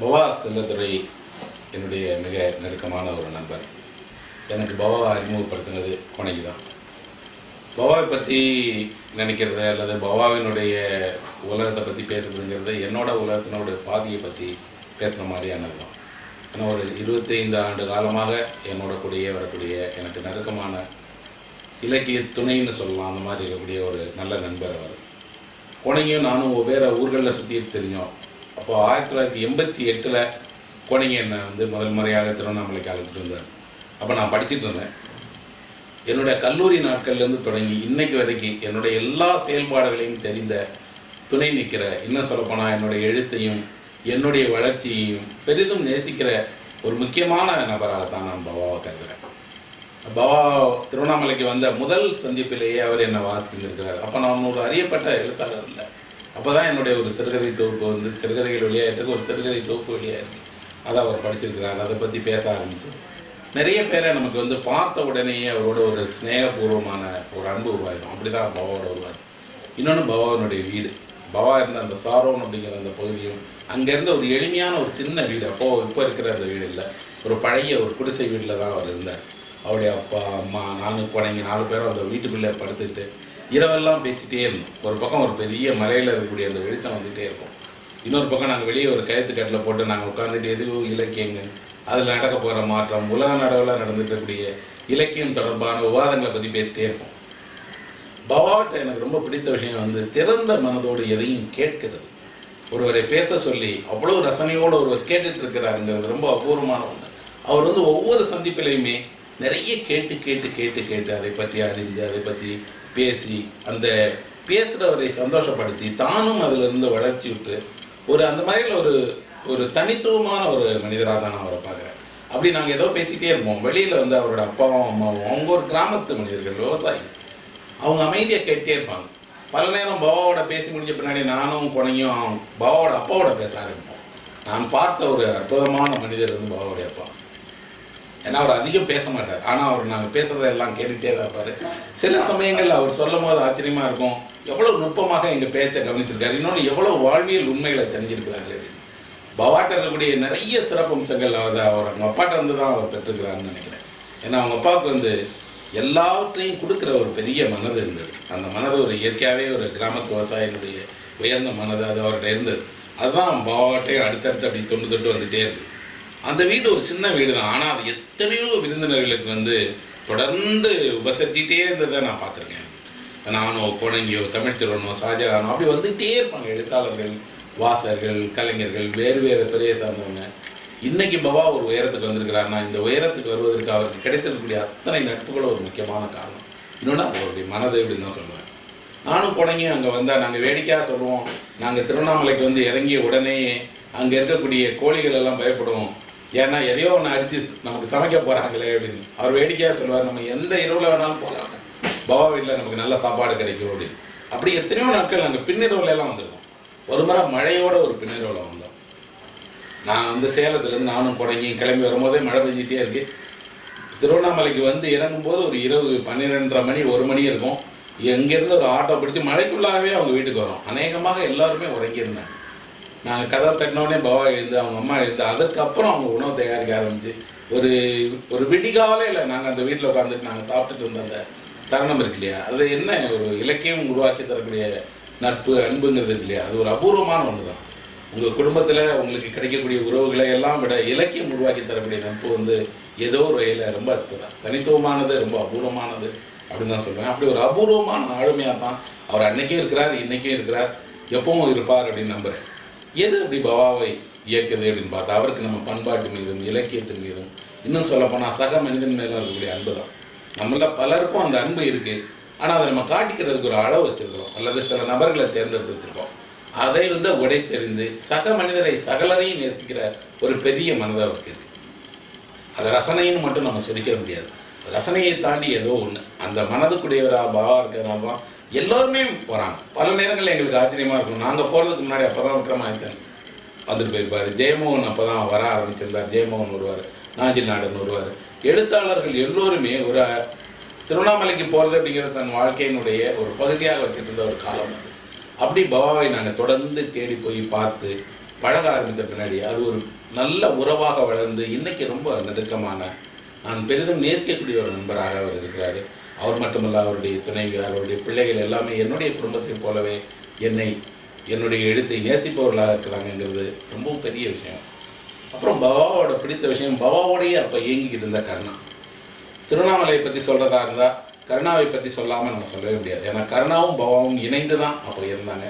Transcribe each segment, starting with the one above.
பவா செல்லத்துறை என்னுடைய மிக நெருக்கமான ஒரு நண்பர். எனக்கு பவாவை அறிமுகப்படுத்தினது கொனைக்கு தான் பவாவை பற்றி நினைக்கிறது அல்லது பவாவினுடைய உலகத்தை பற்றி பேசுகிறதுங்கிறது என்னோட உலகத்தினோட பாதியை பற்றி பேசுகிற மாதிரியானது தான் ஏன்னா ஒரு இருபத்தைந்து ஆண்டு காலமாக என்னோட கூடயே வரக்கூடிய எனக்கு நெருக்கமான இலக்கிய துணைன்னு சொல்லலாம். அந்த மாதிரி இருக்கக்கூடிய ஒரு நல்ல நண்பர் அவர். கொனையும் நானும் வேறு ஊர்களில் சுற்றிட்டு தெரிஞ்சோம். அப்போ ஆயிரத்தி தொள்ளாயிரத்தி எண்பத்தி எட்டில் கொனைங்க என்னை வந்து முதல் முறையாக திருவண்ணாமலைக்கு அழைச்சிட்டு வந்தார். அப்போ நான் படிச்சிட்டு இருந்தேன். என்னுடைய கல்லூரி நாட்கள்லேருந்து தொடங்கி இன்னைக்கு வரைக்கும் என்னுடைய எல்லா செயல்பாடுகளையும் தெரிந்த துணை நிற்கிற இன்னும் சொல்லப்போனால் என்னுடைய எழுத்தையும் என்னுடைய வளர்ச்சியையும் பெரிதும் நேசிக்கிற ஒரு முக்கியமான நபராகத்தான் நான் பவாவை கருதுகிறேன் பவா திருவண்ணாமலைக்கு வந்த முதல் சந்திப்பிலேயே அவர் என்னை வாசித்திருக்கிறார். அப்போ நான் ஒரு அறியப்பட்ட எழுத்தாளர் இல்லை அப்போ தான் என்னுடைய ஒரு சிறுகதை தொகுப்பு வந்து சிறுகதைகள் வெளியாயிட்டு ஒரு சிறுகதை தொகுப்பு வெளியாகிருக்கு அதை அவர் படிச்சிருக்கிறார். அதை பற்றி பேச ஆரம்பிச்சு நிறைய பேரை நமக்கு வந்து பார்த்த உடனேயே அவரோட ஒரு ஸ்நேகபூர்வமான ஒரு அன்பு உருவாயிடும் அப்படி தான் பவாவோட உருவாச்சு. இன்னொன்று பவாவனுடைய வீடு. பவா இருந்த அந்த சாரோன் அப்படிங்கிற அந்த பகுதியும் அங்கேருந்து ஒரு எளிமையான ஒரு சின்ன வீடு. அப்போ இப்போ இருக்கிற அந்த வீடு இல்லை. ஒரு பழைய ஒரு குடிசை வீட்டில் தான் அவர் இருந்தார். அவருடைய அப்பா அம்மா நானும் குழந்தைங்க நாலு பேரும் அந்த வீட்டுக்குள்ளே படுத்துக்கிட்டு இரவெல்லாம் பேசிகிட்டே இருந்தோம். ஒரு பக்கம் ஒரு பெரிய மலையில் இருக்கக்கூடிய அந்த வெளிச்சம் வந்துகிட்டே இருக்கும். இன்னொரு பக்கம் நாங்கள் வெளியே ஒரு கயத்து கட்டில் போட்டு நாங்கள் உட்காந்துட்டு எதுவும் இலக்கியங்கள்? அதில் நடக்க போகிற மாற்றம் உலக நடவில் நடந்துட்டு இருக்கக்கூடிய இலக்கியம் தொடர்பான விவாதங்களை பற்றி பேசிட்டே இருப்போம். பவாட்ட எனக்கு ரொம்ப பிடித்த விஷயம் வந்து திறந்த மனதோடு எதையும் கேட்கிறது. ஒருவரை பேச சொல்லி அவ்வளோ ரசனையோடு ஒருவர் கேட்டுட்டு இருக்கிறாருங்கிறது ரொம்ப அபூர்வமான ஒன்று அவர் வந்து ஒவ்வொரு சந்திப்பிலையுமே நிறைய கேட்டு கேட்டு கேட்டு கேட்டு அதை பற்றி அறிந்து அதை பற்றி பேசி அந்த பேசுகிறவரை சந்தோஷப்படுத்தி தானும் அதிலிருந்து வளர்ச்சி விட்டு ஒரு அந்த மாதிரில ஒரு ஒரு தனித்துவமான ஒரு மனிதராக தான் நான் அவரை பார்க்குறேன். அப்படி நாங்கள் ஏதோ பேசிகிட்டே இருப்போம். வெளியில் வந்து அவரோட அப்பாவும் அம்மாவும் அவங்க ஒரு கிராமத்து மனிதர்கள் விவசாயி. அவங்க அமைதியை கேட்டே இருப்பாங்க. பல நேரம் பாபாவோட பேசி முடிஞ்ச பின்னாடி நானும் குழந்தையும் பாபாவோட அப்பாவோட பேச ஆரம்பிப்போம். நான் பார்த்த ஒரு அற்புதமான மனிதர் வந்து பவாவுடைய அப்பா. ஏன்னா அவர் அதிகம் பேச மாட்டார். ஆனால் அவர் நாங்கள் பேசுறதை எல்லாம் கேட்டுகிட்டே தான் இருப்பார். சில சமயங்களில் அவர் சொல்லும் போது ஆச்சரியமாக இருக்கும். எவ்வளோ நுட்பமாக எங்கள் பேச்சை கவனித்திருக்காரு இன்னொன்று எவ்வளோ வாழ்வியல் உண்மைகளை தெரிஞ்சிருக்கிறாரு. அப்படின்னு பவாட்ட இருக்கக்கூடிய நிறைய சிறப்பம்சங்கள் அவர் அவர் அவங்க அப்பாட்ட இருந்து தான் அவர் பெற்றுக்கிறாருன்னு நினைக்கிறேன். ஏன்னா அவங்க அப்பாவுக்கு வந்து எல்லாவற்றையும் கொடுக்குற ஒரு பெரிய மனது இருந்தது. அந்த மனது ஒரு இயற்கையாகவே ஒரு கிராமத்து விவசாயினுடைய உயர்ந்த மனது அது அவர்கிட்ட இருந்தது. அதுதான் பாவாட்டையும் அடுத்தடுத்து அப்படி தொண்டு தொட்டு வந்துகிட்டே இருக்குது அந்த வீடு ஒரு சின்ன வீடு தான் ஆனால் அது எத்தனையோ விருந்தினர்களுக்கு வந்து தொடர்ந்து உபசரிச்சிட்டே இருந்ததை நான் பார்த்துருக்கேன். நானோ கோணங்கியோ தமிழ் திருவனோ ஷாஜகானோ அப்படி வந்துகிட்டே இருப்பாங்க. எழுத்தாளர்கள் வாசகர்கள் கலைஞர்கள் வேறு வேறு துறையை சார்ந்தவங்க. இன்னைக்கு பவா ஒரு உயரத்துக்கு வந்திருக்கிறாருன்னா இந்த உயரத்துக்கு வருவதற்கு அவருக்கு கிடைத்திருக்கக்கூடிய அத்தனை நட்புகளும் ஒரு முக்கியமான காரணம். இன்னொன்று அவருடைய மனது அப்படின்னு தான் சொல்லுவேன். நானும் குழந்தைங்க அங்கே வந்தால் நாங்கள் வேடிக்கையாக சொல்லுவோம். நாங்கள் திருவண்ணாமலைக்கு வந்து இறங்கிய உடனே அங்கே இருக்கக்கூடிய கோழிகள் எல்லாம் பயப்படுவோம். ஏன்னா எதையோ ஒன்று அடித்து நமக்கு சமைக்க போகிறாங்களே அப்படின்னு. அவர் வேடிக்கையாக சொல்லுவார் நம்ம எந்த இரவில் வேணாலும் போகலாம். பவா வீட்டில் நமக்கு நல்ல சாப்பாடு கிடைக்கும் அப்படின்னு. அப்படி எத்தனையோ நாட்கள் நாங்கள் பின்னிரவுலெல்லாம் வந்திருக்கோம். ஒரு முறை மழையோட ஒரு பின்னிரவில் வந்தோம். நான் வந்து சேலத்துலேருந்து நானும் குடங்கி கிளம்பி வரும்போதே மழை பெஞ்சிட்டே இருக்கு. திருவண்ணாமலைக்கு வந்து இறங்கும்போது ஒரு இரவு பன்னிரெண்டரை மணி ஒரு மணி இருக்கும். எங்கேருந்து ஒரு ஆட்டோ பிடிச்சி மழைக்குள்ளாகவே அவங்க வீட்டுக்கு வரோம். அநேகமாக எல்லாருமே உறங்கியிருந்தாங்க. நாங்கள் கதை தட்டினோடனே பவா எழுந்து அவங்க அம்மா எழுந்து அதற்கப்புறம் அவங்க உணவு தயாரிக்க ஆரம்பிச்சு ஒரு ஒரு விடிகாலையில் நாங்கள் அந்த வீட்டில் உட்காந்துட்டு நாங்கள் சாப்பிட்டுட்டு இருந்த அந்த தருணம் இருக்கு இல்லையா? அது என்ன ஒரு இலக்கியம் உருவாக்கி தரக்கூடிய நட்பு அன்புங்கிறது இருக்கு இல்லையா? அது ஒரு அபூர்வமான ஒன்று தான் உங்கள் குடும்பத்தில் உங்களுக்கு கிடைக்கக்கூடிய உறவுகளை எல்லாம் விட இலக்கியம் உருவாக்கி தரக்கூடிய நட்பு வந்து ஏதோ ஒரு வகையில் ரொம்ப தான் தனித்துவமானது ரொம்ப அபூர்வமானது அப்படின்னு தான் சொல்கிறேன் அப்படி ஒரு அபூர்வமான ஆளுமையாக தான் அவர் அன்னைக்கும் இருக்கிறார் இன்றைக்கும் இருக்கிறார் எப்பவும் இருப்பார் அப்படின்னு நம்புகிறேன் எது அப்படி பவாவை இயக்குது அப்படின்னு பார்த்தா அவருக்கு நம்ம பண்பாட்டு மீதும் இலக்கியத்தின் மீதும் இன்னும் சொல்லப்போனால் சக மனிதன் மேலும் இருக்கக்கூடிய அன்பு தான் நம்மள பலருக்கும் அந்த அன்பு இருக்குது ஆனால் அதை நம்ம காட்டிக்கிறதுக்கு ஒரு அளவு வச்சுருக்கிறோம். அல்லது சில நபர்களை தேர்ந்தெடுத்து வச்சுருக்கோம் அதை வந்து உடை தெரிந்து சக மனிதரை சகலரையும் நேசிக்கிற ஒரு பெரிய மனதாக அவருக்கு இருக்கு. அது ரசனைன்னு மட்டும் நம்ம சொல்லிக்க முடியாது. ரசனையை தாண்டி ஏதோ ஒன்று அந்த மனதுக்குடையவராக பாவா இருக்கிறதுனால தான் எல்லோருமே போகிறாங்க பல நேரங்களில் எங்களுக்கு ஆச்சரியமாக இருக்கும். நாங்கள் போகிறதுக்கு முன்னாடி அப்போ தான் விக்ரமாதித்தன் வந்துட்டு போயிருப்பார். ஜெயமோகன் அப்போ தான் வர ஆரம்பிச்சிருந்தார். ஜெயமோகன் வருவார். நாஞ்சில் நாடன் வருவார். எழுத்தாளர்கள் எல்லோருமே ஒரு திருவண்ணாமலைக்கு போகிறது அப்படிங்கிறது தன் வாழ்க்கையினுடைய ஒரு பகுதியாக வச்சுட்டு இருந்த ஒரு காலம் அது. அப்படி பவாவை நாங்கள் தொடர்ந்து தேடி போய் பார்த்து பழக ஆரம்பித்த பின்னாடி அது ஒரு நல்ல உறவாக வளர்ந்து இன்றைக்கி ரொம்ப நெருக்கமான நான் பெரிதும் நேசிக்கக்கூடிய ஒரு நண்பராக அவர் இருக்கிறாரு. அவர் மட்டுமல்ல அவருடைய துணைவி அவருடைய பிள்ளைகள் எல்லாமே என்னுடைய குடும்பத்தைப் போலவே என்னை என்னுடைய எழுத்தை நேசிப்பவர்களாக இருக்கிறாங்கங்கிறது ரொம்பவும் பெரிய விஷயம். அப்புறம் பவாவோட பிடித்த விஷயம் பவாவோடையே அப்போ இயங்கிக்கிட்டு இருந்த கருணா. திருவண்ணாமலையை பற்றி சொல்கிறதா இருந்தால் கருணாவை பற்றி சொல்லாமல் நம்ம சொல்லவே முடியாது. ஏன்னா கருணாவும் பவாவும் இணைந்து தான் அப்போ இருந்தாங்க.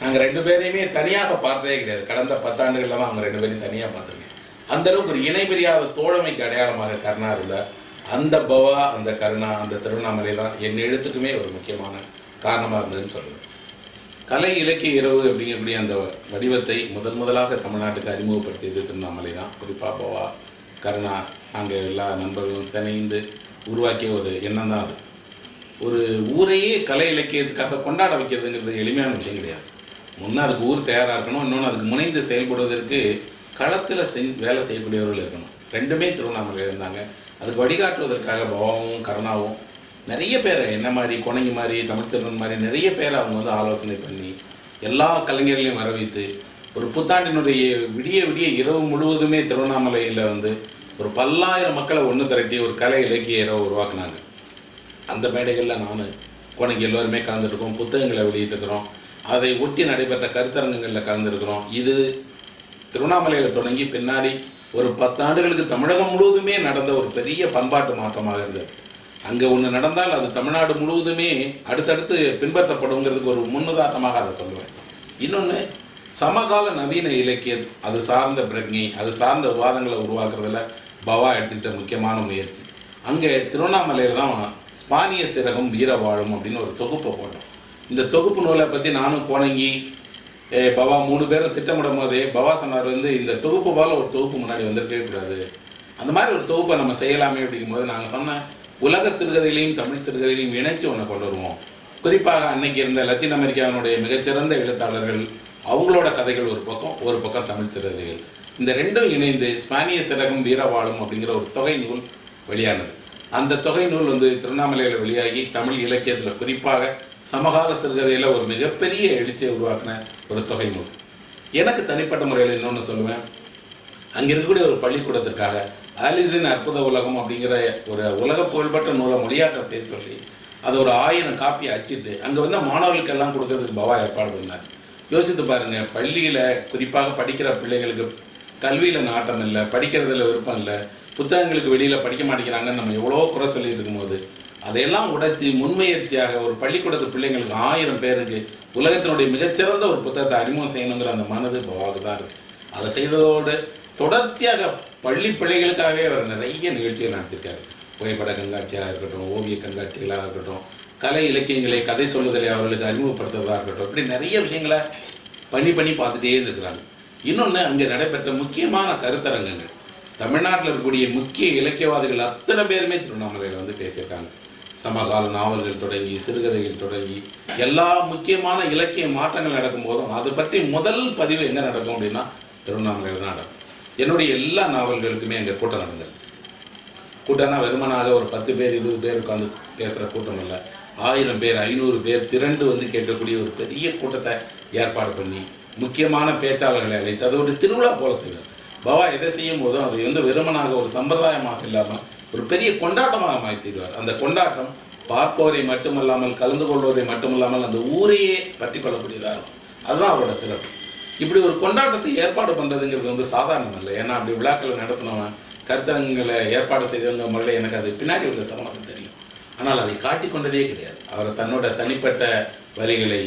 நாங்கள் ரெண்டு பேரையுமே தனியாக பார்த்ததே கிடையாது. கடந்த பத்தாண்டுகளில் தான் அவங்க ரெண்டு பேரையும் தனியாக பார்த்துருக்கேன். அந்தளவுக்கு ஒரு இணை பிரியாத தோழமைக்கு அடையாளமாக கருணா இருந்தார். அந்த பவா அந்த கருணா அந்த திருவண்ணாமலை தான் என் எழுத்துக்குமே ஒரு முக்கியமான காரணமாக இருந்ததுன்னு சொல்லுவேன் கலை இலக்கிய இரவு அப்படிங்கக்கூடிய அந்த வடிவத்தை முதன் முதலாக தமிழ்நாட்டுக்கு அறிமுகப்படுத்தியது திருவண்ணாமலை தான். குறிப்பாக பவா கருணா நாங்கள் எல்லா நண்பர்களும் சிணைந்து உருவாக்கிய ஒரு எண்ணம் தான் அது. ஒரு ஊரையே கலை இலக்கியத்துக்காக கொண்டாட வைக்கிறதுங்கிறது எளிமையான விஷயம் கிடையாது. முன்னே அதுக்கு ஊர் தயாராக இருக்கணும் இன்னொன்று அதுக்கு முனைந்து செயல்படுவதற்கு களத்தில் செஞ் வேலை செய்யக்கூடியவர்கள் இருக்கணும். ரெண்டுமே திருவண்ணாமலையில் இருந்தாங்க. அதுக்கு வழிகாட்டுவதற்காக பவாவும் கருணாவும் நிறைய பேரை என்ன மாதிரி குணங்கி மாதிரி தமிழ்ச்செல்வன் மாதிரி நிறைய பேரை அவங்க வந்து ஆலோசனை பண்ணி எல்லா கலைஞர்களையும் வர வைத்து ஒரு புத்தாண்டினுடைய விடிய விடிய இரவு முழுவதுமே திருவண்ணாமலையில் வந்து ஒரு பல்லாயிரம் மக்களை ஒன்று திரட்டி ஒரு கலை இலக்கிய இரவு உருவாக்குனாங்க. அந்த மேடைகளில் நான் கோணைக்கு எல்லோருமே கலந்துருக்கோம் புத்தகங்களை வெளியிட்டிருக்கிறோம். அதை ஒட்டி நடைபெற்ற கருத்தரங்கங்களில் கலந்துருக்கிறோம். இது திருவண்ணாமலையில் தொடங்கி பின்னாடி ஒரு பத்தாண்டுகளுக்கு தமிழகம் முழுவதுமே நடந்த ஒரு பெரிய பண்பாட்டு மாற்றமாக இருந்தது. அங்கே ஒன்று நடந்தால் அது தமிழ்நாடு முழுவதுமே அடுத்தடுத்து பின்பற்றப்படுங்கிறதுக்கு ஒரு முன்னுதாரணமாக அதை சொல்லுவேன். இன்னொன்று சமகால நவீன இலக்கியம் அது சார்ந்த பிரக்ஞை அது சார்ந்த விவாதங்களை உருவாக்குறதுல பவா எடுத்துக்கிட்ட முக்கியமான முயற்சி. அங்கே திருவண்ணாமலையில் தான் ஸ்பானிய சிறகம் வீரவாழும் அப்படின்னு ஒரு தொகுப்பை போட்டோம். இந்த தொகுப்பு நூலை பற்றி நானும் கோணங்கி ஏ பவா மூணு பேரை திட்டமிடும் போதே பவா சொன்னார் வந்து இந்த தொகுப்பு போல் ஒரு தொகுப்பு முன்னாடி வந்திருக்கவே கூடாது. அந்த மாதிரி ஒரு தொகுப்பை நம்ம செய்யலாமே அப்படிங்கும்போது நாங்கள் சொன்னேன் உலக சிறுகதைகளையும் தமிழ் சிறுகதைகளையும் இணைச்சு ஒன்று கொண்டு வருவோம். குறிப்பாக அன்னைக்கு இருந்த லத்தீன் அமெரிக்காவினுடைய மிகச்சிறந்த எழுத்தாளர்கள் அவங்களோட கதைகள் ஒரு பக்கம் ஒரு பக்கம் தமிழ் சிறுகதைகள். இந்த ரெண்டும் இணைந்து ஸ்பானிய சிறகம் வீரவாளும் அப்படிங்கிற ஒரு தொகை நூல் வெளியானது. அந்த தொகை நூல் வந்து திருவண்ணாமலையில் வெளியாகி தமிழ் இலக்கியத்தில் குறிப்பாக சமகால சிறுகதையில் ஒரு மிகப்பெரிய எழுச்சியை உருவாக்கின ஒரு தொகை நூல். எனக்கு தனிப்பட்ட முறையில் இன்னொன்று சொல்லுவேன். அங்கே இருக்கக்கூடிய ஒரு பள்ளிக்கூடத்திற்காக ஆலிஸின் அற்புத உலகம் அப்படிங்கிற ஒரு உலக புகழ்பெற்ற நூலை மொழியாக்கம் செய்ய சொல்லி அதை ஒரு ஆயிரம் காப்பியை அச்சிட்டு அங்கே வந்து மாணவர்களுக்கெல்லாம் கொடுக்கறதுக்கு பவா ஏற்பாடு பண்ணார். யோசித்து பாருங்கள் பள்ளியில் குறிப்பாக படிக்கிற பிள்ளைங்களுக்கு கல்வியில் நாட்டம் இல்லை படிக்கிறதுல விருப்பம் இல்லை புத்தகங்களுக்கு வெளியில் படிக்க மாட்டேங்கிறாங்கன்னு நம்ம எவ்வளோ குறை சொல்லிட்டு இருக்கும்போது அதையெல்லாம் உடைச்சி முன்முயற்சியாக ஒரு பள்ளிக்கூடத்து பிள்ளைங்களுக்கு ஆயிரம் பேருக்கு உலகத்தினுடைய மிகச்சிறந்த ஒரு புத்தகத்தை அறிமுகம் செய்யணுங்கிற அந்த மனது பவாவுக்கு தான் இருக்குது அதை செய்ததோடு தொடர்ச்சியாக பள்ளி பிள்ளைகளுக்காகவே அவர் நிறைய நிகழ்ச்சிகள் நடத்திருக்காரு புகைப்பட கண்காட்சியாக இருக்கட்டும் ஓவிய கண்காட்சிகளாக இருக்கட்டும் கலை இலக்கியங்களை கதை சொல்லுதலை அவர்களுக்கு அறிமுகப்படுத்துவதாக இருக்கட்டும் இப்படி நிறைய விஷயங்களை பண்ணி பண்ணி பார்த்துட்டே இருக்கிறாங்க இன்னொன்று அங்கே நடைபெற்ற முக்கியமான கருத்தரங்கங்கள். தமிழ்நாட்டில் இருக்கக்கூடிய முக்கிய இலக்கியவாதிகள் அத்தனை பேருமே திருவண்ணாமலையில் வந்து பேசியிருக்காங்க. சமகால நாவல்கள் தொடங்கி சிறுகதைகள் தொடங்கி எல்லா முக்கியமான இலக்கிய மாற்றங்கள் நடக்கும் போதும் அது பற்றி முதல் பதிவு எங்கே நடக்கும் அப்படின்னா திருவண்ணாமலையில் தான் நடக்கும். என்னுடைய எல்லா நாவல்களுக்குமே அங்கே கூட்டம் நடந்தது. கூட்டம்னா வெறுமனாக ஒரு பத்து பேர் இருபது பேர் உட்காந்து பேசுகிற கூட்டம் இல்லை. ஆயிரம் பேர் ஐநூறு பேர் திரண்டு வந்து கேட்கக்கூடிய ஒரு பெரிய கூட்டத்தை ஏற்பாடு பண்ணி முக்கியமான பேச்சாளர்களை அழைத்து அது ஒரு திருவிழா போல செய்வார் பவா எதை செய்யும் போதும் அது வந்து வெறுமனாக ஒரு சம்பிரதாயமாக இல்லாமல் ஒரு பெரிய கொண்டாட்டமாக மாற்றிடுவார். அந்த கொண்டாட்டம் பார்ப்பவரை மட்டுமல்லாமல் கலந்து கொள்வோரை மட்டுமல்லாமல் அந்த ஊரையே பற்றி கொள்ளக்கூடியதாக இருக்கும். அதுதான் அவரோட சிறப்பு. இப்படி ஒரு கொண்டாட்டத்தை ஏற்பாடு பண்ணுறதுங்கிறது வந்து சாதாரணம் இல்லை ஏன்னா அப்படி விழாக்களை நடத்தினவன் கருத்தரங்களை ஏற்பாடு செய்தவங்க முறையில் எனக்கு அது பின்னாடி உள்ள சிரமத்தை தெரியும். ஆனால் அதை காட்டிக்கொண்டதே கிடையாது. அவர் தன்னோட தனிப்பட்ட வரிகளை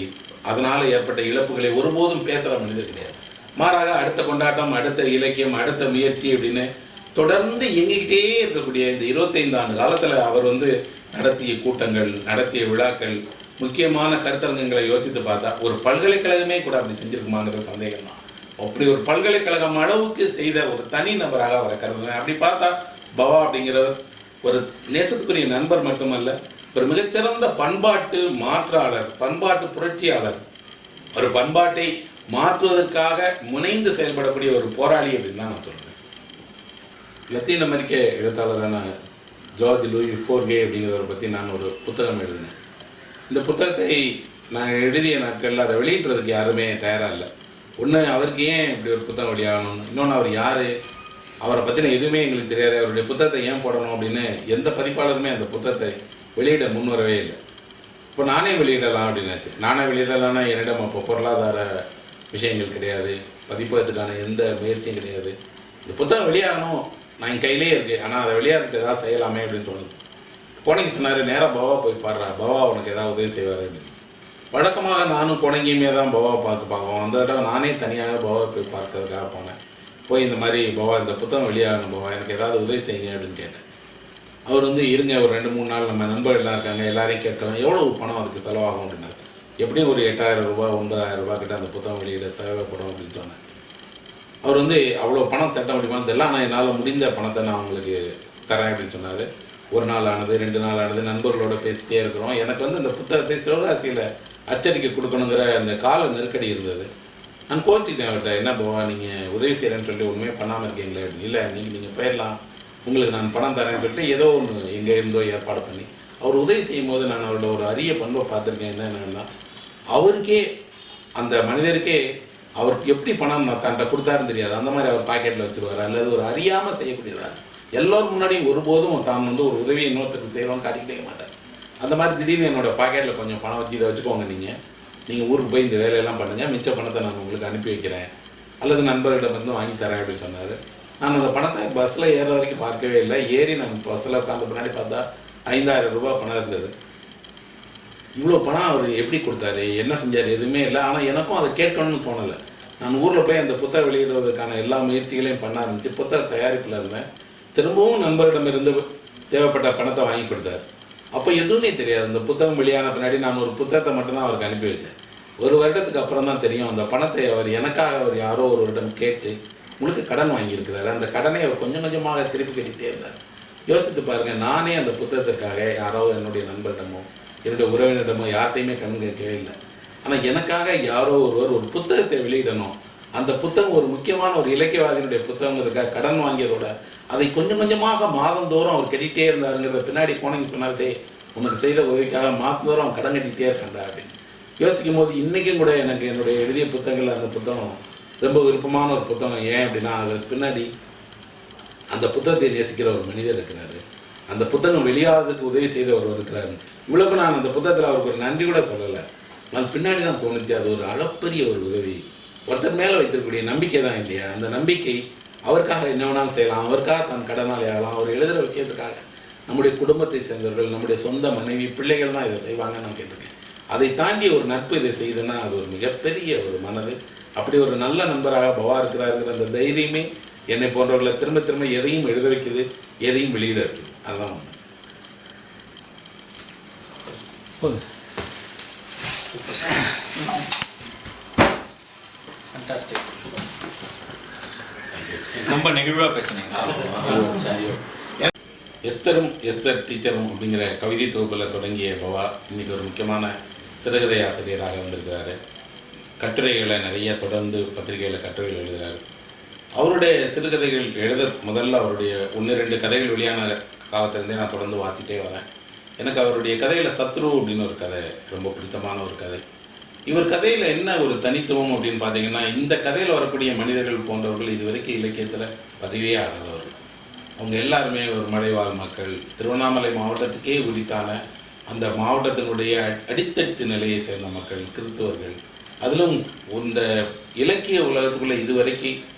அதனால் ஏற்பட்ட இழப்புகளை ஒருபோதும் பேசுகிற மனிதர் கிடையாது. மாறாக அடுத்த கொண்டாட்டம் அடுத்த இலக்கியம் அடுத்த முயற்சி அப்படின்னு தொடர்ந்து இயங்கிக்கிட்டே இருக்கக்கூடிய இந்த இருபத்தைந்து ஆண்டு காலத்தில் அவர் வந்து நடத்திய கூட்டங்கள் நடத்திய விழாக்கள் முக்கியமான கருத்தரங்கங்களை யோசித்து பார்த்தா ஒரு பல்கலைக்கழகமே கூட அப்படி செஞ்சிருக்குமாங்கிற சந்தேகம் தான். அப்படி ஒரு பல்கலைக்கழகம் அளவுக்கு செய்த ஒரு தனி நபராக அவரை கருதுனேன் அப்படி பார்த்தா பவா அப்படிங்கிறவர் ஒரு நேசத்துக்குரிய நண்பர் மட்டுமல்ல ஒரு மிகச்சிறந்த பண்பாட்டு மாற்றாளர் பண்பாட்டு புரட்சியாளர். ஒரு பண்பாட்டை மாற்றுவதற்காக முனைந்து செயல்படக்கூடிய ஒரு போராளி அப்படின்னு தான் நான் சொல்கிறேன் லத்தீன் அமெரிக்க எழுத்தாளரான ஜார்ஜ் லூயி ஃபோர்கே அப்படிங்கிறவரை பற்றி நான் ஒரு புத்தகம் எழுதினேன். இந்த புத்தகத்தை நான் எழுதிய நாட்களில் அதை வெளியிடுறதுக்கு யாருமே தயாராக இல்லை. ஒன்று அவருக்கு ஏன் இப்படி ஒரு புத்தகம் வெளியாகணும் இன்னொன்று அவர் யார்? அவரை பற்றின எதுவுமே எங்களுக்கு தெரியாது. அவருடைய புத்தகத்தை ஏன் போடணும் அப்படின்னு எந்த பதிப்பாளருமே அந்த புத்தகத்தை வெளியிட முன்வரவே இல்லை. இப்போ நானே வெளியிடலாம் அப்படின்னு நினச்சேன். நானே வெளியிடலாம்னா என்னிடம் அப்போ பொருளாதார விஷயங்கள் கிடையாது. பதிப்பதற்கான எந்த முயற்சியும் கிடையாது. இந்த புத்தகம் வெளியாகணும். நான் என் கையிலே இருக்குது ஆனால் அதை வெளியாகிறதுக்கு ஏதாவது செய்யலாமே அப்படின்னு தோணுது. கோணங்கி சொன்னார் நேராக பவா போய் பாடுறா. பவா உனக்கு ஏதாவது உதவி செய்வார். அப்படின்னு. வழக்கமாக நானும் குணங்கியுமே தான் பவா பார்க்க பார்ப்போம். அந்த தடவை நானே தனியாக பவா போய் பார்க்கறதுக்காக போனேன். போய் இந்த மாதிரி பவா இந்த புத்தகம் வெளியாகணும் பவா. எனக்கு ஏதாவது உதவி செய்யுங்க அப்படின்னு கேட்டேன். அவர் வந்து இருங்க. ஒரு ரெண்டு மூணு நாள் நம்ம நண்பர்கள்லாம் இருக்காங்க. எல்லாரையும் கேட்கலாம். எவ்வளோ பணம் அதுக்கு செலவாகும்? அப்படின்னாரு. எப்படியும் ஒரு எட்டாயிரம் ரூபாய் ஒன்பதாயிரம் ரூபா கிட்ட அந்த புத்தகம் வெளியிட தேவைப்படும் அப்படின்னு சொன்னேன் அவர் வந்து அவ்வளோ பணம் தட்ட முடியுமான்னு இதெல்லாம் நான் என்னால் முடிந்த பணத்தை நான் உங்களுக்கு தரேன் அப்படின்னு சொன்னார். ஒரு நாள் ஆனது ரெண்டு நாள் ஆனது நண்பர்களோட பேசிட்டே இருக்கிறோம். எனக்கு வந்து அந்த புத்தகத்தை சிவகாசியில் அச்சடிக்க கொடுக்கணுங்கிற அந்த கால நெருக்கடி இருந்தது. நான் கோச்சிட்டேன் அவர்கிட்ட என்ன போவா நீங்கள் உதவி செய்கிறேன்னு சொல்லி ஒன்றுமே பண்ணாமல் இருக்கீங்களே? அப்படின்னு. இல்லை நீங்கள் நீங்கள் போயிடலாம். உங்களுக்கு நான் பணம் தரேன்னு சொல்லிட்டு ஏதோ ஒன்று எங்கே இருந்தோ ஏற்பாடு பண்ணி அவர் உதவி செய்யும் போது நான் அவரோட ஒரு அரிய பண்பை பார்த்துருக்கேன். என்னென்னா அவருக்கே அந்த மனிதருக்கே அவருக்கு எப்படி பணம் நான் தன்ட்ட கொடுத்தாருன்னு தெரியாது. அந்த மாதிரி அவர் பாக்கெட்டில் வச்சுருவார். அல்லது ஒரு அறியாமல் செய்யக்கூடியதாக எல்லோரும் முன்னாடியும் ஒருபோதும் தான் வந்து ஒரு உதவி இன்னொருத்தருக்கு செய்கிறோம்னு காட்டிக்கிட்டே மாட்டார். அந்த மாதிரி திடீர்னு என்னோட பாக்கெட்டில் கொஞ்சம் பணம் வச்சு இதை வச்சுக்கோங்க நீங்கள் நீங்கள் ஊருக்கு போய் இந்த வேலையெல்லாம் பண்ணுங்கள் மிச்ச பணத்தை நான் உங்களுக்கு அனுப்பி வைக்கிறேன். அல்லது நண்பர்களிடமிருந்து வாங்கி தரேன் அப்படின்னு சொன்னார். நான் அந்த பணத்தை பஸ்ஸில் ஏற வரைக்கும் பார்க்கவே இல்லை. ஏறி நான் பஸ்ஸில் உட்காந்து பின்னாடி பார்த்தா ஐந்தாயிரம் ரூபாய் பணம் இருந்தது. இவ்வளோ பணம் அவர் எப்படி கொடுத்தாரு? என்ன செஞ்சார்? எதுவுமே இல்லை. ஆனால் எனக்கும் அதை கேட்கணும்னு தோணலை. நான் ஊரில் போய் அந்த புத்தகம் வெளியிடுவதற்கான எல்லா முயற்சிகளையும் பண்ண ஆரம்பிச்சு புத்தக தயாரிப்பில் இருந்தேன். திரும்பவும் நண்பரிடமிருந்து தேவைப்பட்ட பணத்தை வாங்கி கொடுத்தாரு. அப்போ எதுவுமே தெரியாது. அந்த புத்தகம் வெளியான பின்னாடி நான் ஒரு புத்தகத்தை மட்டும்தான் அவருக்கு அனுப்பி வச்சேன். ஒரு வருடத்துக்கு அப்புறம் தான் தெரியும். அந்த பணத்தை அவர் எனக்காக அவர் யாரோ ஒருவரிடம் கேட்டு முழுக்க கடன் வாங்கியிருக்கிறாரு. அந்த கடனை அவர் கொஞ்சம் கொஞ்சமாக திருப்பி கட்டிகிட்டே இருந்தார். யோசித்து பாருங்கள் நானே அந்த புத்தகத்திற்காக யாரோ என்னுடைய நண்பரிடமோ என்னுடைய உறவினரிடமோ யார்கிட்டையுமே கண் கேட்கவே இல்லை. ஆனால் எனக்காக யாரோ ஒருவர் ஒரு புத்தகத்தை வெளியிடணும். அந்த புத்தகம் ஒரு முக்கியமான ஒரு இலக்கியவாதியினுடைய புத்தகங்கிறதுக்காக கடன் வாங்கியதோட அதை கொஞ்சம் கொஞ்சமாக மாதந்தோறும் அவர் கட்டிகிட்டே இருந்தாருங்கிறத பின்னாடி கோணங்கி சொன்னார்டே உனக்கு செய்த உதவிக்காக மாதந்தோறும் அவன் கடன் கட்டிகிட்டே இருக்கான்டா அப்படின்னு. யோசிக்கும் போது இன்றைக்கும் கூட எனக்கு என்னுடைய எழுதிய புத்தகங்கள் அந்த புத்தகம் ரொம்ப விருப்பமான ஒரு புத்தகம். ஏன் அப்படின்னா அதற்கு பின்னாடி அந்த புத்தகத்தை நேசிக்கிற ஒரு மனிதர் இருக்கிறாரு. அந்த புத்தகம் வெளியாகிறதுக்கு உதவி செய்த ஒருவர் இருக்கிறார். இவ்வளோக்கு நான் அந்த புத்தகத்தில் அவருக்கு ஒரு நன்றி கூட சொல்லலை. நான் பின்னாடி தான் தோணுச்சு அது ஒரு அளப்பரிய ஒரு உதவி. ஒருத்தர் மேலே வைத்திருக்கக்கூடிய நம்பிக்கை தான் இல்லையா? அந்த நம்பிக்கை அவருக்காக என்ன வேணாலும் செய்யலாம். அவருக்காக தன் கடனால் ஆகலாம். அவர் எழுதுகிற விஷயத்துக்காக நம்முடைய குடும்பத்தை சேர்ந்தவர்கள் நம்முடைய சொந்த மனைவி பிள்ளைகள் தான் இதை செய்வாங்கன்னு நான் கேட்டிருக்கேன். அதை தாண்டி ஒரு நட்பு இதை செய்யுதுன்னா அது ஒரு மிகப்பெரிய ஒரு மனது. அப்படி ஒரு நல்ல நண்பராக பவா இருக்கிறாருங்கிற அந்த தைரியமே என்னை போன்றவர்களை திரும்ப திரும்ப எதையும் எழுத வைக்குது எதையும் வெளியிட வைக்குது அதுதான் உண்மை. ரொம்ப நெகிழ்வாக பேசுனீங்க. சரி எஸ்தரும் எஸ்தர் டீச்சரும் அப்படிங்கிற கவிதை தொகுப்பில் தொடங்கிய பவா இன்னைக்கு ஒரு முக்கியமான சிறுகதை ஆசிரியராக வந்திருக்கிறாரு. கட்டுரைகளை நிறைய தொடர்ந்து பத்திரிகையில் கட்டுரைகள் எழுதுகிறார் அவருடைய சிறுகதைகள் எழுத முதல்ல அவருடைய ஒன்று ரெண்டு கதைகள் வெளியான காலத்திலேருந்தே நான் தொடர்ந்து வாசிட்டே வரேன். எனக்கு அவருடைய கதையில் சத்ரு அப்படின்னு ஒரு கதை ரொம்ப பிடித்தமான ஒரு கதை. இவர் கதையில் என்ன ஒரு தனித்துவம் அப்படின்னு பார்த்தீங்கன்னா இந்த கதையில் வரக்கூடிய மனிதர்கள் போன்றவர்கள் இதுவரைக்கும் இலக்கியத்தில் பதிவே ஆகாதவர்கள். அவங்க எல்லாருமே ஒரு மலைவாழ் மக்கள். திருவண்ணாமலை மாவட்டத்துக்கே உரித்தான அந்த மாவட்டத்தினுடைய அடித்தட்டு நிலையை சேர்ந்த மக்கள் கிறிஸ்தவர்கள் அதிலும் இந்த இலக்கிய உலகத்துக்குள்ளே இதுவரைக்கும்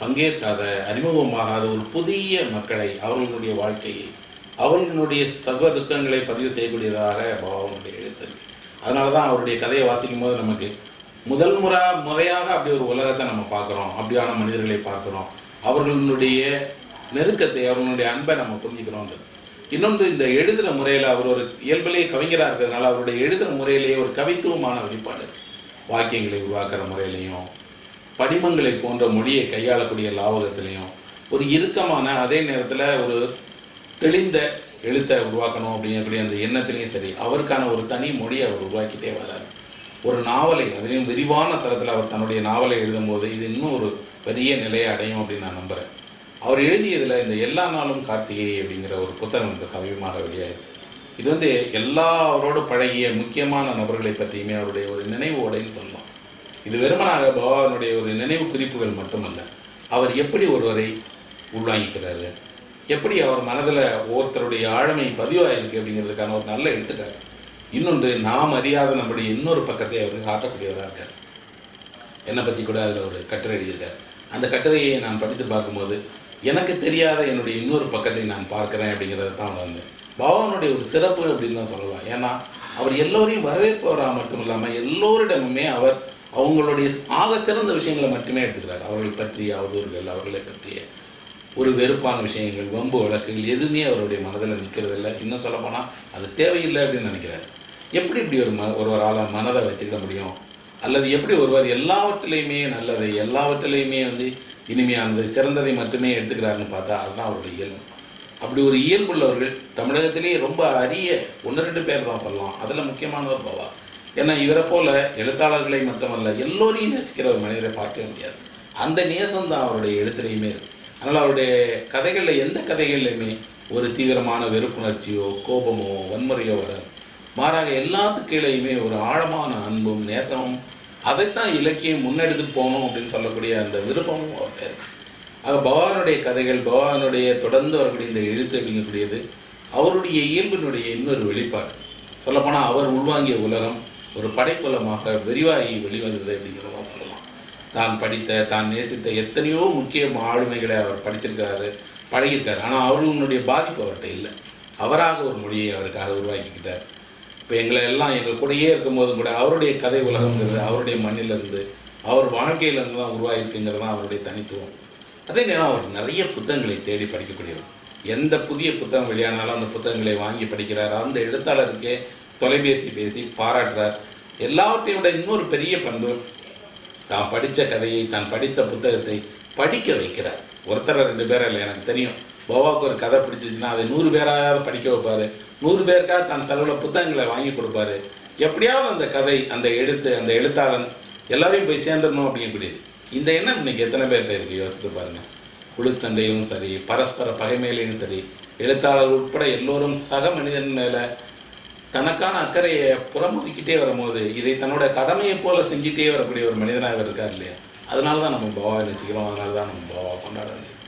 பங்கேற்காத அறிமுகமாகாத ஒரு புதிய மக்களை அவர்களுடைய வாழ்க்கையை அவர்களுடைய சர்வ துக்கங்களை பதிவு செய்யக்கூடியதாக பாபாவுடைய எழுத்திருக்கு. அதனால தான் அவருடைய கதையை வாசிக்கும் போது நமக்கு முதல் முறை முறையாக அப்படி ஒரு உலகத்தை நம்ம பார்க்குறோம். அப்படியான மனிதர்களை பார்க்குறோம். அவர்களுடைய நெருக்கத்தை அவர்களுடைய அன்பை நம்ம புரிஞ்சுக்கிறோம் இன்னொன்று இந்த எழுதுகிற முறையில் அவர் ஒரு இயல்பிலேயே கவிஞராக இருக்கிறதுனால அவருடைய எழுதுகிற முறையிலேயே ஒரு கவித்துவமான வெளிப்பாடு வாக்கியங்களை உருவாக்குற முறையிலையும் படிமங்களை போன்ற மொழியை கையாளக்கூடிய லாவகத்திலையும் ஒரு இறுக்கமான அதே நேரத்தில் ஒரு தெளிந்த எழுத்தை உருவாக்கணும் அப்படிங்கக்கூடிய அந்த எண்ணத்துலேயும் சரி அவருக்கான ஒரு தனி மொழியை அவர் உருவாக்கிட்டே வராரு. ஒரு நாவலை அதுலேயும் விரிவான தளத்தில் அவர் தன்னுடைய நாவலை எழுதும்போது இது இன்னும் ஒரு பெரிய நிலையை அடையும் அப்படின்னு நான் நம்புகிறேன் அவர் எழுதியதில் இந்த எல்லா நாளும் கார்த்திகை அப்படிங்கிற ஒரு புத்தகம் இந்த சமீபமாக வெளியாயிருக்கு. இது வந்து எல்லாரோடு பழகிய முக்கியமான நபர்களை பற்றியுமே அவருடைய ஒரு நினைவு ஓடைன்னு சொல்லலாம். இது வெறுமனாக பகவானுடைய ஒரு நினைவு குறிப்புகள் மட்டுமல்ல. அவர் எப்படி ஒருவரை உள்வாங்கிக்கிறாரு? எப்படி அவர் மனதில் ஒவ்வொருத்தருடைய ஆழமை பதிவாயிருக்கு அப்படிங்கிறதுக்கான ஒரு நல்ல எடுத்துக்காரு இன்னொன்று நாம் அறியாத நம்முடைய இன்னொரு பக்கத்தை அவர் காட்டக்கூடியவராக இருக்கார். என்னை பற்றி கூட அதில் ஒரு கட்டுரை எழுதியிருக்கார். அந்த கட்டுரையை நான் படித்து பார்க்கும்போது எனக்கு தெரியாத என்னுடைய இன்னொரு பக்கத்தை நான் பார்க்குறேன் அப்படிங்கிறத தான் உணர்ந்தேன். பகவானுடைய ஒரு சிறப்பு அப்படின்னு தான் சொல்லலாம். ஏன்னா அவர் எல்லோரையும் வரவேற்பவராக மட்டும் இல்லாமல் எல்லோரிடமுமே அவர் அவங்களுடைய ஆகச்சிறந்த விஷயங்களை மட்டுமே எடுத்துக்கிறார். அவர்கள் பற்றிய அவதூறுகள் அவர்களை பற்றிய ஒரு வெறுப்பான விஷயங்கள் வம்பு வழக்குகள் எதுவுமே அவருடைய மனதில் நிற்கிறதில்ல. இன்னும் சொல்லப்போனால் அது தேவையில்லை அப்படின்னு நினைக்கிறார். எப்படி இப்படி ஒரு ம ஒருவரால் மனதை வச்சுக்கிட முடியும்? அல்லது எப்படி ஒருவர் எல்லாவற்றிலையுமே நல்லதை எல்லாவற்றிலையுமே வந்து இனிமையானது சிறந்ததை மட்டுமே எடுத்துக்கிறாருன்னு பார்த்தா அதுதான் அவருடைய இயல்பு. அப்படி ஒரு இயல்புள்ளவர்கள் தமிழகத்திலேயே ரொம்ப அரிய ஒன்று ரெண்டு பேர் தான் சொல்லலாம். அதில் முக்கியமானவர் பவா ஏன்னா இவரை போல எழுத்தாளர்களை மட்டுமல்ல எல்லோரையும் நேசிக்கிற ஒரு மனிதரை பார்க்க முடியாது. அந்த நேசம் தான் அவருடைய எழுத்துலையுமே இருக்கு. அதனால் அவருடைய கதைகளில் எந்த கதைகள்லையுமே ஒரு தீவிரமான வெறுப்புணர்ச்சியோ கோபமோ வன்முறையோ வராது. மாறாக எல்லாத்துக்கு கீழேயுமே ஒரு ஆழமான அன்பும் நேசமும் அதைத்தான் இலக்கியம் முன்னெடுத்துட்டு போகணும் அப்படின்னு சொல்லக்கூடிய அந்த விருப்பமும் அவர்கிட்ட இருக்கு. ஆக பகவானுடைய கதைகள் பகவானுடைய தொடர்ந்து வரக்கூடிய இந்த எழுத்து அப்படிங்கக்கூடியது அவருடைய இயல்பினுடைய இன்னொரு வெளிப்பாடு. சொல்லப்போனால் அவர் உள்வாங்கிய உலகம் ஒரு படைப்புலமாக விரிவாகி வெளிவந்தது அப்படிங்கிறதான் சொல்லலாம். தான் படித்த தான் நேசித்த எத்தனையோ முக்கிய ஆளுமைகளை அவர் படிச்சிருக்காரு பழகியிருக்காரு. ஆனால் அவர்களுடைய பாதிப்பு அவர்கிட்ட இல்லை. அவராக ஒரு மொழியை அவருக்காக உருவாக்கிக்கிட்டார். இப்போ எங்களை எல்லாம் எங்கள் கூடயே இருக்கும்போதும் கூட அவருடைய கதை உலகங்கிறது அவருடைய மண்ணிலிருந்து அவர் வாழ்க்கையிலேருந்து தான் உருவாகிருக்குங்கிறது தான் அவருடைய தனித்துவம். அதே நேரம் அவர் நிறைய புத்தகங்களை தேடி படிக்கக்கூடியவர். எந்த புதிய புத்தகம் வெளியானாலும் அந்த புத்தகங்களை வாங்கி படிக்கிறார். அந்த எழுத்தாளருக்கே தொலைபேசி பேசி பாராட்டுறார். எல்லாவற்றையும் விட இன்னொரு பெரிய பண்பு தான் படித்த கதையை தான் படித்த புத்தகத்தை படிக்க வைக்கிறார். ஒருத்தர் ரெண்டு பேர் இல்லை எனக்கு தெரியும். பவாவுக்கு ஒரு கதை பிடிச்சிச்சுன்னா அதை நூறு பேராவது படிக்க வைப்பார். நூறு பேருக்காக தான் செலவில் புத்தகங்களை வாங்கி கொடுப்பாரு. எப்படியாவது அந்த கதை அந்த எழுத்து அந்த எழுத்தாளன் எல்லாரையும் போய் சேர்ந்துடணும் அப்படிங்கக்கூடியது. இந்த எண்ணம் இன்னைக்கு எத்தனை பேர்கிட்ட இருக்குது யோசித்து பாருங்கள் குழு சண்டையும் சரி பரஸ்பர பகைமையிலையும் சரி எழுத்தாளர் உட்பட எல்லோரும் சக மனிதன் மேலே தனக்கான அக்கறையை புறமுதுக்கிட்டே வரும்போது இதை தன்னோட கடமையை போல செஞ்சுட்டே வரக்கூடிய ஒரு மனிதனாக இவர் இருக்கார் இல்லையா? அதனால தான் நம்ம பாவா நினச்சிக்கிறோம் அதனால தான் நம்ம பாவா கொண்டாட வேண்டியது